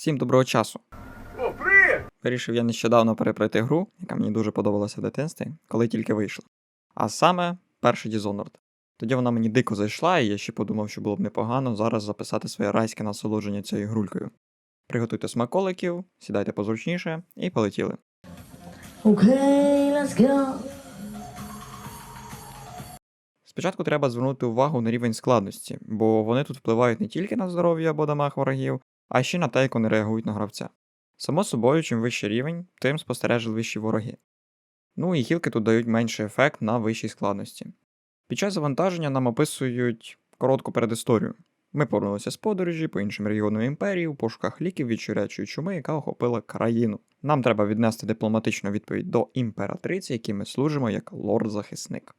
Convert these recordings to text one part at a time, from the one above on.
Всім доброго часу. О, привіт! Вирішив я нещодавно перепройти гру, яка мені дуже подобалася в дитинстві, коли тільки вийшла. А саме перший Dishonored. Тоді вона мені дико зайшла, і я ще подумав, що було б непогано зараз записати своє райське насолодження цією грулькою. Приготуйте смаколиків, сідайте позручніше і полетіли. Okay, let's go. Спочатку треба звернути увагу на рівень складності, бо вони тут впливають не тільки на здоров'я або дамаг ворогів, а ще на те, як вони реагують на гравця. Само собою, чим вищий рівень, тим спостережливіші вороги. Ну і хілки тут дають менший ефект на вищій складності. Під час завантаження нам описують коротку передісторію. Ми повернулися з подорожі по іншим регіонам імперії у пошуках ліків від щурячої чуми, яка охопила країну. Нам треба віднести дипломатичну відповідь до імператриці, якій ми служимо як лорд-захисник.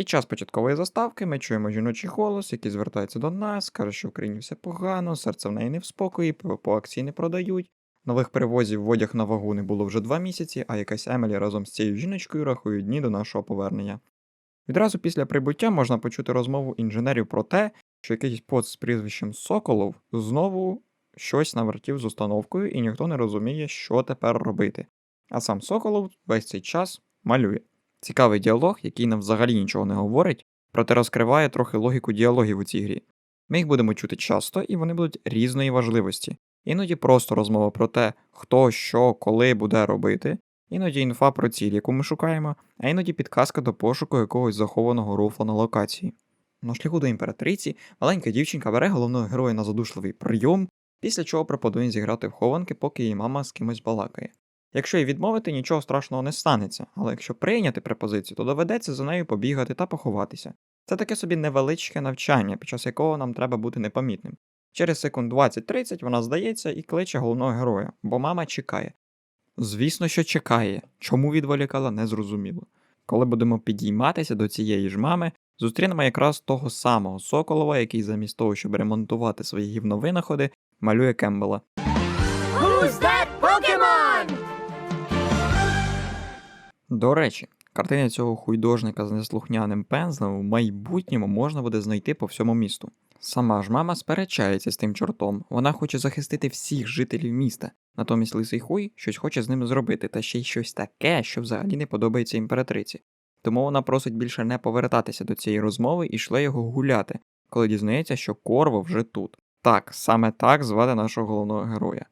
Під час початкової заставки ми чуємо жіночий голос, який звертається до нас, каже, що в країні все погано, серце в неї не в спокої, ПВП акції не продають. Нових перевозів в одяг на вагу не було вже два місяці, а якась Емелі разом з цією жіночкою рахують дні до нашого повернення. Відразу після прибуття можна почути розмову інженерів про те, що якийсь пост з прізвищем Соколов знову щось навертів з установкою, і ніхто не розуміє, що тепер робити. А сам Соколов весь цей час малює. Цікавий діалог, який нам взагалі нічого не говорить, проте розкриває трохи логіку діалогів у цій грі. Ми їх будемо чути часто, і вони будуть різної важливості. Іноді просто розмова про те, хто що, коли буде робити, іноді інфа про ціль, яку ми шукаємо, а іноді підказка до пошуку якогось захованого рофла на локації. На шляху до імператриці маленька дівчинка бере головного героя на задушливий прийом, після чого пропонує зіграти в хованки, поки її мама з кимось балакає. Якщо їй відмовити, нічого страшного не станеться, але якщо прийняти пропозицію, то доведеться за нею побігати та поховатися. Це таке собі невеличке навчання, під час якого нам треба бути непомітним. Через секунд 20-30 вона здається і кличе головного героя, бо мама чекає. Звісно, що чекає. Чому відволікала, незрозуміло. Коли будемо підійматися до цієї ж мами, зустрінемо якраз того самого Соколова, який замість того, щоб ремонтувати свої гівновинаходи, малює Кембела. До речі, картини цього хуйдожника з неслухняним пензлем в майбутньому можна буде знайти по всьому місту. Сама ж мама сперечається з тим чортом, вона хоче захистити всіх жителів міста, натомість лисий хуй щось хоче з ним зробити, та ще й щось таке, що взагалі не подобається імператриці. Тому вона просить більше не повертатися до цієї розмови і шле його гуляти, коли дізнається, що Корво вже тут. Так, саме так звати нашого головного героя.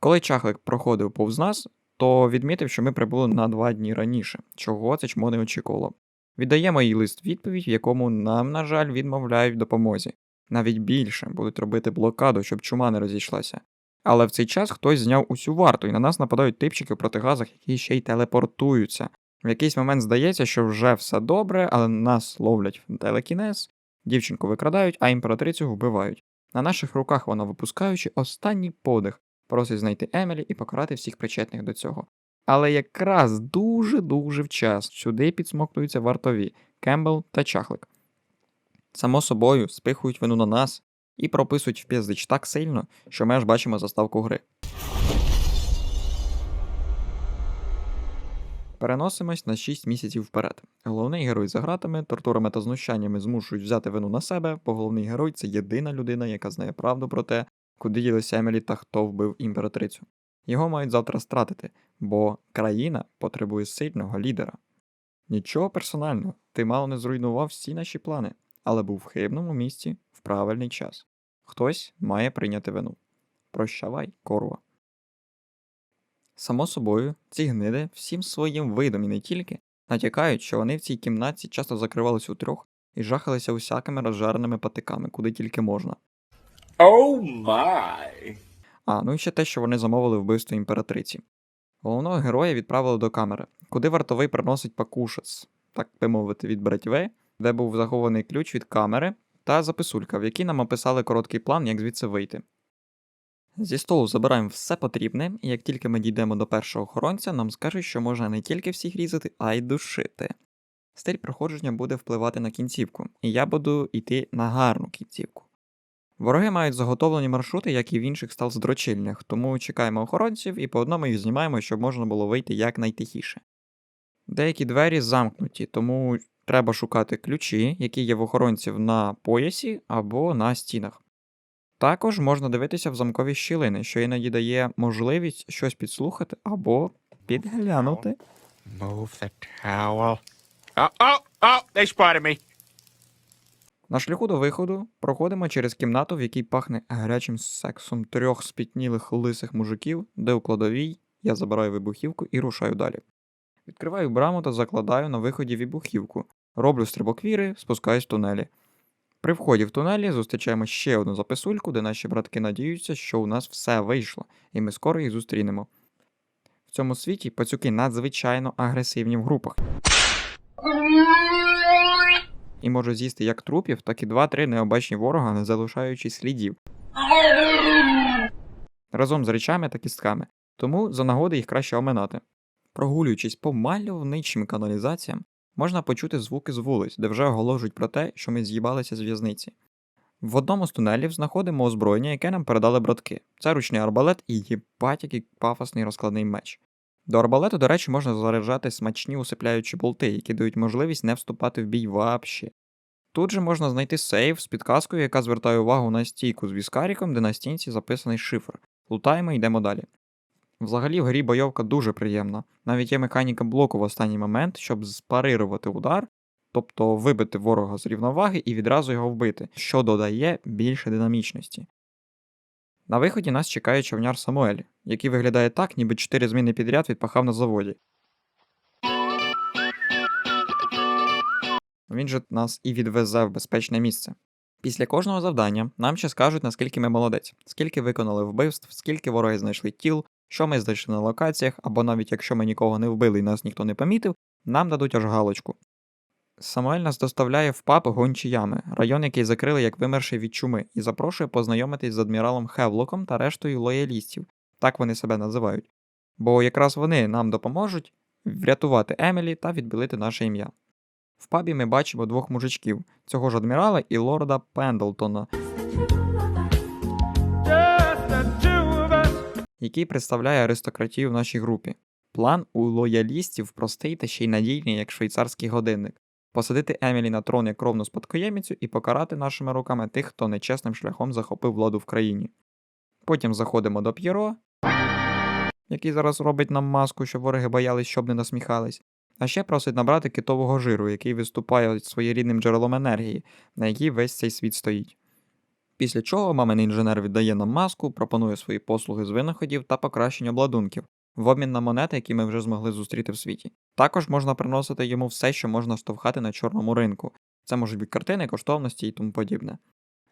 Коли чахлик проходив повз нас, то відмітив, що ми прибули на два дні раніше, чого це чмо не очікувало. Віддаємо їй лист відповідь, в якому нам, на жаль, відмовляють в допомозі. Навіть більше будуть робити блокаду, щоб чума не розійшлася. Але в цей час хтось зняв усю варту, і на нас нападають типчики в протигазах, які ще й телепортуються. В якийсь момент здається, що вже все добре, але нас ловлять в телекінез, дівчинку викрадають, а імператрицю вбивають. На наших руках вона, випускаючи останній подих, просить знайти Емілі і покарати всіх причетних до цього. Але якраз дуже-дуже вчас сюди підсмоктуються вартові Кембл та Чахлик. Само собою спихують вину на нас і прописують в піздич так сильно, що ми аж бачимо заставку гри. Переносимось на 6 місяців вперед. Головний герой за гратами, тортурами та знущаннями змушують взяти вину на себе, бо головний герой це єдина людина, яка знає правду про те, куди ділися Емілі та хто вбив імператрицю. Його мають завтра стратити, бо країна потребує сильного лідера. Нічого персонального, ти мало не зруйнував всі наші плани, але був в хибному місці в правильний час. Хтось має прийняти вину. Прощавай, корва. Само собою, ці гниди всім своїм видом і не тільки натякають, що вони в цій кімнаті часто закривались у трьох і жахалися усякими розжареними патиками, куди тільки можна. Oh my! А, ну і ще те, що вони замовили вбивство імператриці. Головного героя відправили до камери, куди вартовий приносить пакушець, так би мовити, від братьве, де був захований ключ від камери та записулька, в якій нам описали короткий план, як звідси вийти. Зі столу забираємо все потрібне, і як тільки ми дійдемо до першого охоронця, нам скажуть, що можна не тільки всіх різати, а й душити. Стиль проходження буде впливати на кінцівку, і я буду йти на гарну кінцівку. Вороги мають заготовлені маршрути, як і в інших сталс-дрочильнях, тому чекаємо охоронців і по одному їх знімаємо, щоб можна було вийти якнайтихіше. Деякі двері замкнуті, тому треба шукати ключі, які є в охоронців на поясі або на стінах. Також можна дивитися в замкові щілини, що іноді дає можливість щось підслухати або підглянути. Move the towel. Oh, oh, oh, they spotted me. На шляху до виходу проходимо через кімнату, в якій пахне гарячим сексом трьох спітнілих лисих мужиків, де у кладовій я забираю вибухівку і рушаю далі. Відкриваю браму та закладаю на виході вибухівку. Роблю стрибок віри, спускаюсь в тунелі. При вході в тунелі зустрічаємо ще одну записульку, де наші братки надіються, що у нас все вийшло, і ми скоро їх зустрінемо. В цьому світі пацюки надзвичайно агресивні в групах. І можуть з'їсти як трупів, так і два-три необачні ворога, не залишаючи слідів. Разом з речами та кістками. Тому за нагоди їх краще оминати. Прогулюючись по мальовничим каналізаціям, можна почути звуки з вулиць, де вже оголошують про те, що ми з'їбалися з в'язниці. В одному з тунелів знаходимо озброєння, яке нам передали братки. Це ручний арбалет і їбать який пафосний розкладний меч. До арбалету, до речі, можна заряджати смачні усипляючі болти, які дають можливість не вступати в бій вообще. Тут же можна знайти сейф з підказкою, яка звертає увагу на стійку з віскаріком, де на стінці записаний шифр. Лутаємо і йдемо далі. Взагалі в грі бойовка дуже приємна. Навіть є механіка блоку в останній момент, щоб спарирувати удар, тобто вибити ворога з рівноваги і відразу його вбити, що додає більше динамічності. На виході нас чекає човняр Самуель, який виглядає так, ніби 4 зміни підряд відпахав на заводі. Він же нас і відвезе в безпечне місце. Після кожного завдання нам ще скажуть, наскільки ми молодець, скільки виконали вбивств, скільки вороги знайшли тіл, що ми знайшли на локаціях, або навіть якщо ми нікого не вбили і нас ніхто не помітив, нам дадуть аж галочку. Самуель нас доставляє в паб гончі ями, район, який закрили як вимерший від чуми, і запрошує познайомитись з адміралом Хевлоком та рештою лоялістів, так вони себе називають. Бо якраз вони нам допоможуть врятувати Емілі та відбілити наше ім'я. В пабі ми бачимо двох мужичків, цього ж адмірала і лорда Пендлтона, який представляє аристократію в нашій групі. План у лоялістів простий та ще й надійний, як швейцарський годинник посадити Емілі на трон як кровну спадкоємицю і покарати нашими руками тих, хто нечесним шляхом захопив владу в країні. Потім заходимо до П'єро, який зараз робить нам маску, щоб вороги боялись, щоб не насміхались. А ще просить набрати китового жиру, який виступає своєрідним джерелом енергії, на якій весь цей світ стоїть. Після чого мамин інженер віддає нам маску, пропонує свої послуги з винаходів та покращення обладунків в обмін на монети, які ми вже змогли зустріти в світі. Також можна приносити йому все, що можна штовхати на чорному ринку. Це можуть бути картини, коштовності і тому подібне.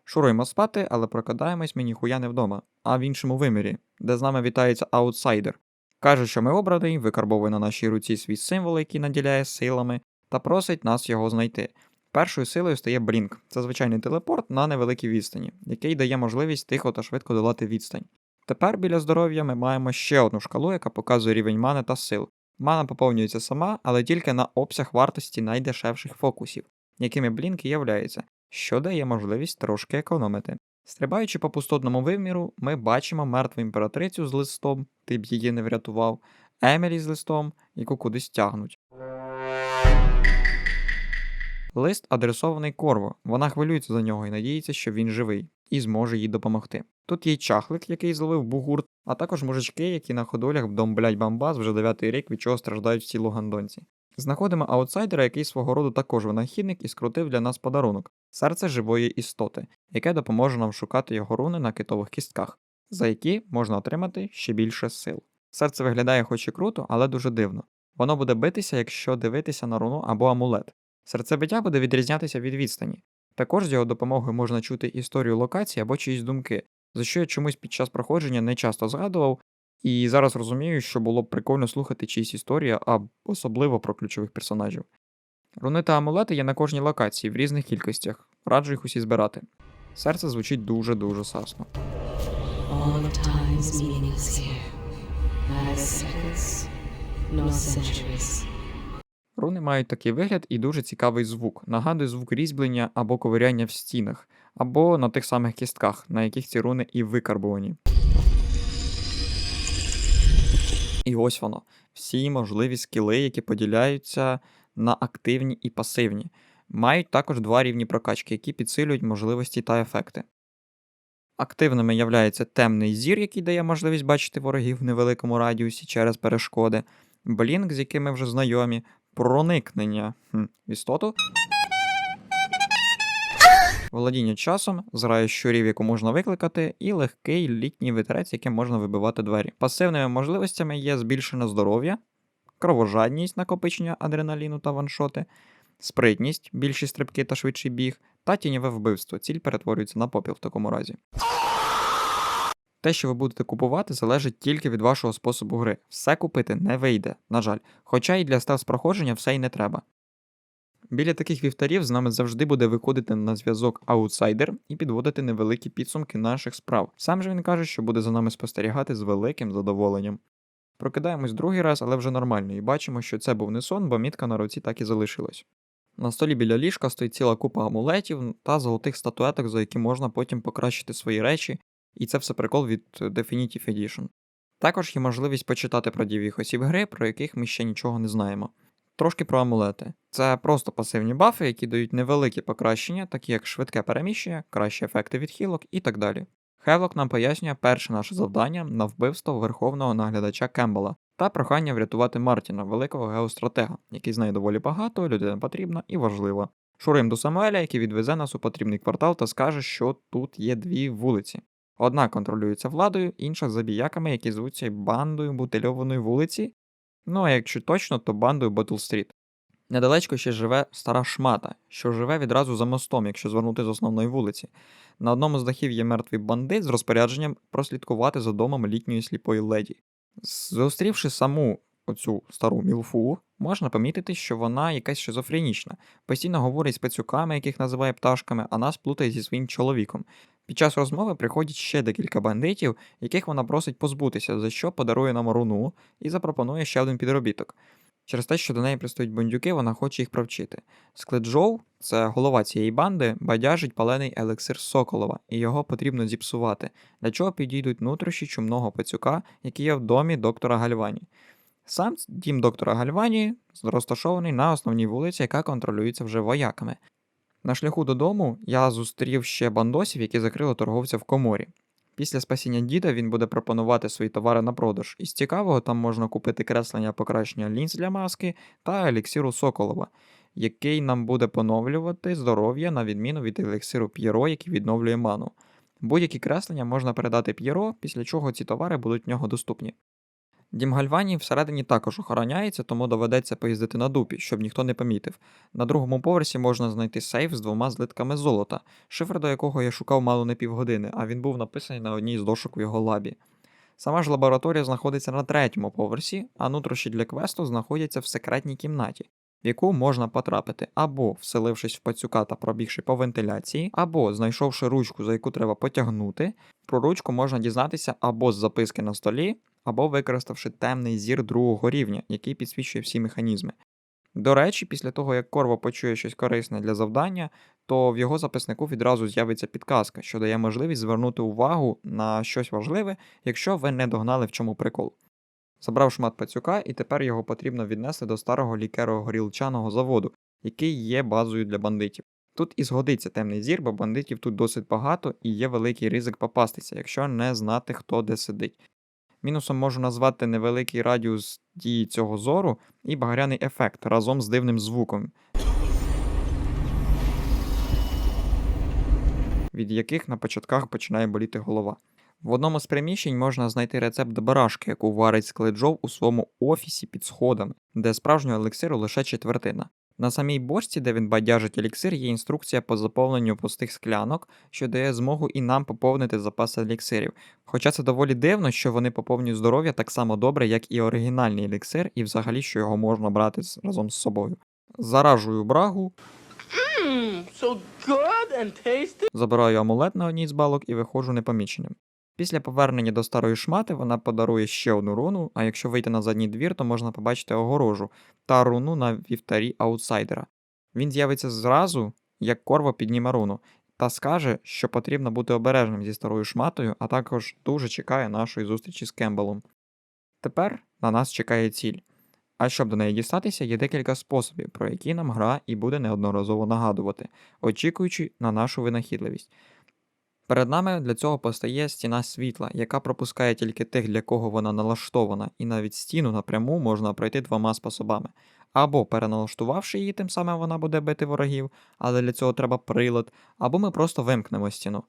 Шуруємо спати, але прокидаємось ми ніхуя не вдома, а в іншому вимірі, де з нами вітається аутсайдер. Каже, що ми обраний, викарбовує на нашій руці свій символ, який наділяє силами, та просить нас його знайти. Першою силою стає Блінк. Це звичайний телепорт на невеликій відстані, який дає можливість тихо та швидко долати відстань. Тепер біля здоров'я ми маємо ще одну шкалу, яка показує рівень мани та сил. Мана поповнюється сама, але тільки на обсяг вартості найдешевших фокусів, якими блінк і являється, що дає можливість трошки економити. Стрибаючи по пустотному виміру, ми бачимо мертву імператрицю з листом, ти б її не врятував, Емілі з листом, яку кудись тягнуть. Лист адресований Корво. Вона хвилюється за нього і надіється, що він живий і зможе їй допомогти. Тут є чахлик, який зловив бугурт, а також мужички, які на ходолях домблять бамбас вже дев'ятий рік, від чого страждають всі лугандонці. Знаходимо аутсайдера, який свого роду також винахідник і скрутив для нас подарунок серце живої істоти, яке допоможе нам шукати його руни на китових кістках, за які можна отримати ще більше сил. Серце виглядає хоч і круто, але дуже дивно. Воно буде битися, якщо дивитися на руну або амулет. Серцебиття буде відрізнятися від відстані. Також з його допомогою можна чути історію локації або чиїсь думки, за що я чомусь під час проходження не часто згадував, і зараз розумію, що було б прикольно слухати чиїсь історії, а особливо про ключових персонажів. Руни та амулети є на кожній локації в різних кількостях, раджу їх усі збирати. Серце звучить дуже-дуже сасно. Nor centuries. Руни мають такий вигляд і дуже цікавий звук. Нагадує звук різьблення або ковиряння в стінах, або на тих самих кістках, на яких ці руни і викарбувані. І ось воно. Всі можливі скіли, які поділяються на активні і пасивні, мають також два рівні прокачки, які підсилюють можливості та ефекти. Активними являється темний зір, який дає можливість бачити ворогів в невеликому радіусі через перешкоди, блінк, з яким ми вже знайомі, проникнення в істоту, володіння часом, зграє щурів, яку можна викликати, і легкий літній вітерець, яким можна вибивати двері. Пасивними можливостями є збільшене здоров'я, кровожадність, накопичення адреналіну та ваншоти, спритність, більші стрибки та швидший біг, та тіньове вбивство. Ціль перетворюється на попіл в такому разі. Те, що ви будете купувати, залежить тільки від вашого способу гри. Все купити не вийде, на жаль. Хоча і для стелс проходження все й не треба. Біля таких вівтарів з нами завжди буде виходити на зв'язок аутсайдер і підводити невеликі підсумки наших справ. Сам же він каже, що буде за нами спостерігати з великим задоволенням. Прокидаємось другий раз, але вже нормально, і бачимо, що це був не сон, бо мітка на руці так і залишилась. На столі біля ліжка стоїть ціла купа амулетів та золотих статуеток, за які можна потім покращити свої речі, і це все прикол від Definitive Edition. Також є можливість почитати про дієвих осіб гри, про яких ми ще нічого не знаємо. Трошки про амулети. Це просто пасивні бафи, які дають невеликі покращення, такі як швидке переміщення, кращі ефекти від хілок і так далі. Хевлок нам пояснює перше наше завдання на вбивство верховного наглядача Кембела та прохання врятувати Мартіна, великого геостратега, який знає доволі багато, людина потрібна і важлива. Шурим до Самуеля, який відвезе нас у потрібний квартал та скаже, що тут є дві вулиці. Одна контролюється владою, інша забіяками, які звуться бандою бутильованої вулиці. Ну а якщо точно, то бандою Ботл-стріт. Недалечко ще живе стара шмата, що живе відразу за мостом, якщо звернути з основної вулиці. На одному з дахів є мертвий бандит з розпорядженням прослідкувати за домом літньої сліпої леді. Зустрівши саму оцю стару мілфу, можна помітити, що вона якась шизофренічна, постійно говорить з пацюками, яких називає пташками, а нас плутає зі своїм чоловіком. Під час розмови приходять ще декілька бандитів, яких вона просить позбутися, за що подарує нам руну і запропонує ще один підробіток. Через те, що до неї пристають бандюки, вона хоче їх провчити. Скледжоу, це голова цієї банди, бадяжить палений елексир Соколова, і його потрібно зіпсувати, для чого підійдуть нутрощі чумного пацюка, який є в домі доктора Гальвані. Сам дім доктора Гальвані розташований на основній вулиці, яка контролюється вже вояками. На шляху додому я зустрів ще бандосів, які закрили торговця в коморі. Після спасіння діда він буде пропонувати свої товари на продаж. Із цікавого там можна купити креслення покращення лінз для маски та еліксиру Соколова, який нам буде поновлювати здоров'я на відміну від еліксиру П'єро, який відновлює ману. Будь-які креслення можна передати П'єро, після чого ці товари будуть в нього доступні. Дім Гальвані всередині також охороняється, тому доведеться поїздити на дупі, щоб ніхто не помітив. На другому поверсі можна знайти сейф з двома злитками золота, шифр до якого я шукав мало не півгодини, а він був написаний на одній з дошок в його лабі. Сама ж лабораторія знаходиться на третьому поверсі, а нутрощі для квесту знаходяться в секретній кімнаті, в яку можна потрапити або вселившись в пацюка та пробігши по вентиляції, або знайшовши ручку, за яку треба потягнути. Про ручку можна дізнатися або з записки на столі, або використавши темний зір другого рівня, який підсвічує всі механізми. До речі, після того, як Корво почує щось корисне для завдання, то в його записнику відразу з'явиться підказка, що дає можливість звернути увагу на щось важливе, якщо ви не догнали в чому прикол. Забрав шмат пацюка, і тепер його потрібно віднести до старого лікеро-горілчаного заводу, який є базою для бандитів. Тут і згодиться темний зір, бо бандитів тут досить багато і є великий ризик попастися, якщо не знати, хто де сидить. Мінусом можу назвати невеликий радіус дії цього зору і багряний ефект разом з дивним звуком, від яких на початках починає боліти голова. В одному з приміщень можна знайти рецепт барашки, яку варить Скледжов у своєму офісі під сходами, де справжнього елексиру лише четвертина. На самій бочці, де він бадяжить еліксир, є інструкція по заповненню пустих склянок, що дає змогу і нам поповнити запаси еліксирів. Хоча це доволі дивно, що вони поповнюють здоров'я так само добре, як і оригінальний еліксир, і взагалі, що його можна брати разом з собою. Заражую брагу, Mmm, so good and tasty. забираю амулет на одній з балок і виходжу непоміченим. Після повернення до старої шмати вона подарує ще одну руну, а якщо вийти на задній двір, то можна побачити огорожу та руну на вівтарі аутсайдера. Він з'явиться зразу, як корво підніме руну, та скаже, що потрібно бути обережним зі старою шматою, а також дуже чекає нашої зустрічі з Кембелом. Тепер на нас чекає ціль. А щоб до неї дістатися, є декілька способів, про які нам гра і буде неодноразово нагадувати, очікуючи на нашу винахідливість. Перед нами для цього постає стіна світла, яка пропускає тільки тих, для кого вона налаштована, і навіть стіну напряму можна пройти двома способами. Або переналаштувавши її, тим самим вона буде бити ворогів, але для цього треба прилад, або ми просто вимкнемо стіну.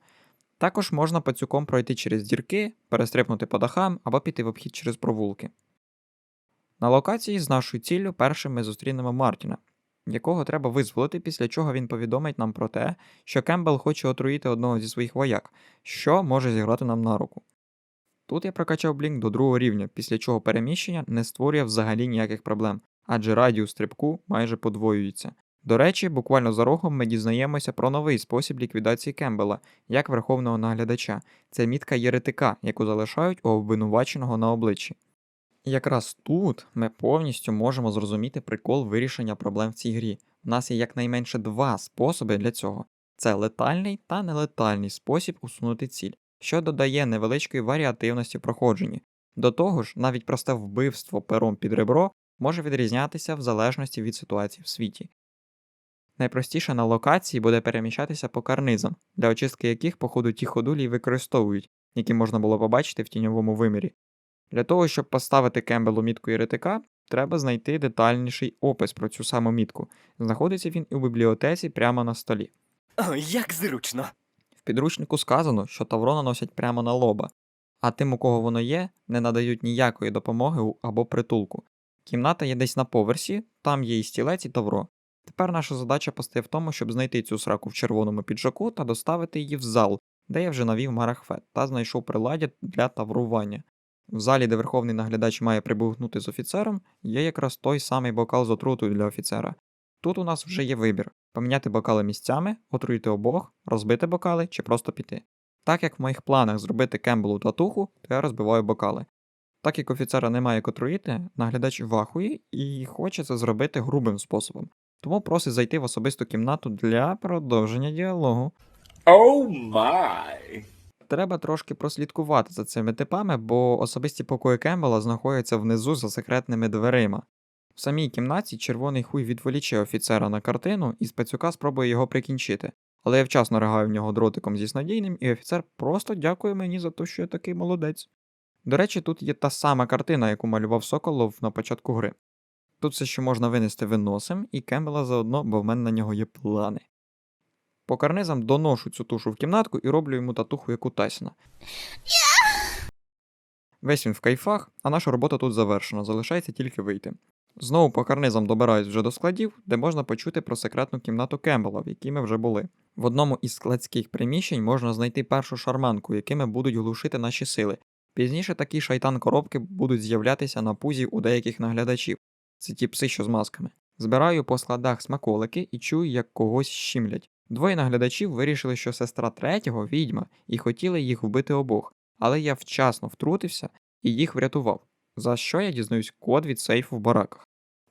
Також можна пацюком пройти через дірки, перестрибнути по дахам або піти в обхід через провулки. На локації з нашою ціллю першим ми зустрінемо Мартіна, якого треба визволити, після чого він повідомить нам про те, що Кембл хоче отруїти одного зі своїх вояк, що може зіграти нам на руку. Тут я прокачав блінк до другого рівня, після чого переміщення не створює взагалі ніяких проблем, адже радіус стрибку майже подвоюється. До речі, буквально за рогом ми дізнаємося про новий спосіб ліквідації Кембела, як верховного наглядача. Це мітка єретика, яку залишають у обвинуваченого на обличчі. Якраз тут ми повністю можемо зрозуміти прикол вирішення проблем в цій грі. У нас є якнайменше два способи для цього: це летальний та нелетальний спосіб усунути ціль, що додає невеличкої варіативності проходженні. До того ж, навіть просте вбивство пером під ребро може відрізнятися в залежності від ситуації в світі. Найпростіше на локації буде переміщатися по карнизам, для очистки яких, походу, ті ходулі й використовують, які можна було побачити в тіньовому вимірі. Для того, щоб поставити Кембелу мітку єретика, треба знайти детальніший опис про цю саму мітку. Знаходиться він у бібліотеці прямо на столі. О, як зручно. В підручнику сказано, що тавро наносять прямо на лоба, а тим, у кого воно є, не надають ніякої допомоги або притулку. Кімната є десь на поверсі, там є і стілець, і тавро. Тепер наша задача постає в тому, щоб знайти цю сраку в червоному піджаку та доставити її в зал, де я вже навів марахфет та знайшов приладдя для таврування. В залі, де верховний наглядач має прибухнути з офіцером, є якраз той самий бокал з отрутою для офіцера. Тут у нас вже є вибір: поміняти бокали місцями, отруїти обох, розбити бокали чи просто піти. Так як в моїх планах зробити Кембелу татуху, то я розбиваю бокали. Так як офіцера немає як отруїти, наглядач вахує і хоче це зробити грубим способом, тому просить зайти в особисту кімнату для продовження діалогу. Oh my. Треба трошки прослідкувати за цими типами, бо особисті покої Кембела знаходяться внизу за секретними дверима. В самій кімнаті червоний хуй відволіче офіцера на картину і спецюка спробує його прикінчити. Але я вчасно ригаю в нього дротиком зі снадійним, і офіцер просто дякує мені за те, що я такий молодець. До речі, тут є та сама картина, яку малював Соколов на початку гри. Тут все, що можна винести виносим, і Кембела заодно, бо в мене на нього є плани. По карнизам доношу цю тушу в кімнатку і роблю йому татуху, як у Тайсона. Весь він в кайфах, а наша робота тут завершена, залишається тільки вийти. Знову по карнизам добираюсь вже до складів, де можна почути про секретну кімнату Кембела, в якій ми вже були. В одному із складських приміщень можна знайти першу шарманку, якими будуть глушити наші сили. Пізніше такі шайтан коробки будуть з'являтися на пузі у деяких наглядачів. Це ті пси, що з масками. Збираю по складах смаколики і чую, як когось щімлять. Двоє наглядачів вирішили, що сестра третього відьма, і хотіли їх вбити обох, але я вчасно втрутився і їх врятував, за що я дізнаюсь код від сейфу в бараках.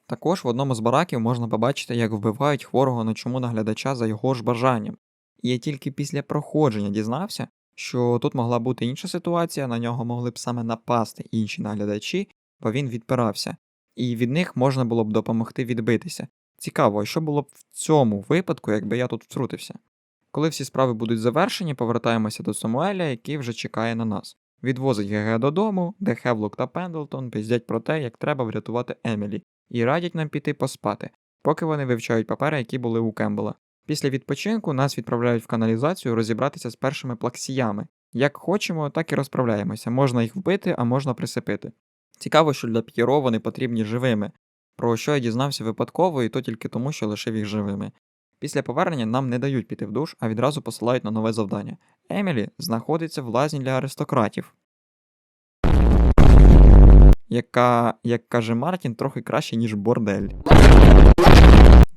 Також в одному з бараків можна побачити, як вбивають хворого ночому наглядача за його ж бажанням. І я тільки після проходження дізнався, що тут могла бути інша ситуація, на нього могли б саме напасти інші наглядачі, бо він відпирався, і від них можна було б допомогти відбитися. Цікаво, що було б в цьому випадку, якби я тут втрутився? Коли всі справи будуть завершені, повертаємося до Самуеля, який вже чекає на нас. Відвозить ГГ додому, де Хевлок та Пендлтон пиздять про те, як треба врятувати Емілі, і радять нам піти поспати, поки вони вивчають папери, які були у Кембела. Після відпочинку нас відправляють в каналізацію розібратися з першими плаксіями. Як хочемо, так і розправляємося. Можна їх вбити, а можна присипити. Цікаво, що для П'єро вони потрібні живими, про що я дізнався випадково, і то тільки тому, що лишив їх живими. Після повернення нам не дають піти в душ, а відразу посилають на нове завдання. Емілі знаходиться в лазні для аристократів. Яка, як каже Мартін, трохи краще, ніж бордель.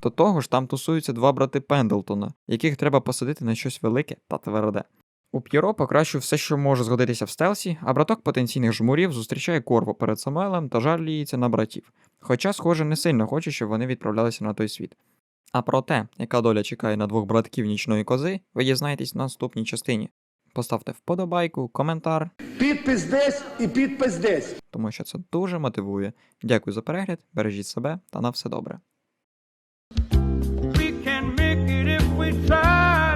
До того ж, там тусуються два брати Пендлтона, яких треба посадити на щось велике та тверде. У П'єро покращує все, що може згодитися в стелсі, а браток потенційних жмурів зустрічає корву перед Самуелем та жаліється на братів. Хоча, схоже, не сильно хоче, щоб вони відправлялися на той світ. А про те, яка доля чекає на двох братків нічної кози, ви дізнаєтесь в наступній частині. Поставте вподобайку, коментар, Підпис десь і підпис десь. тому що це дуже мотивує. Дякую за перегляд, бережіть себе та на все добре. We can make it if we try.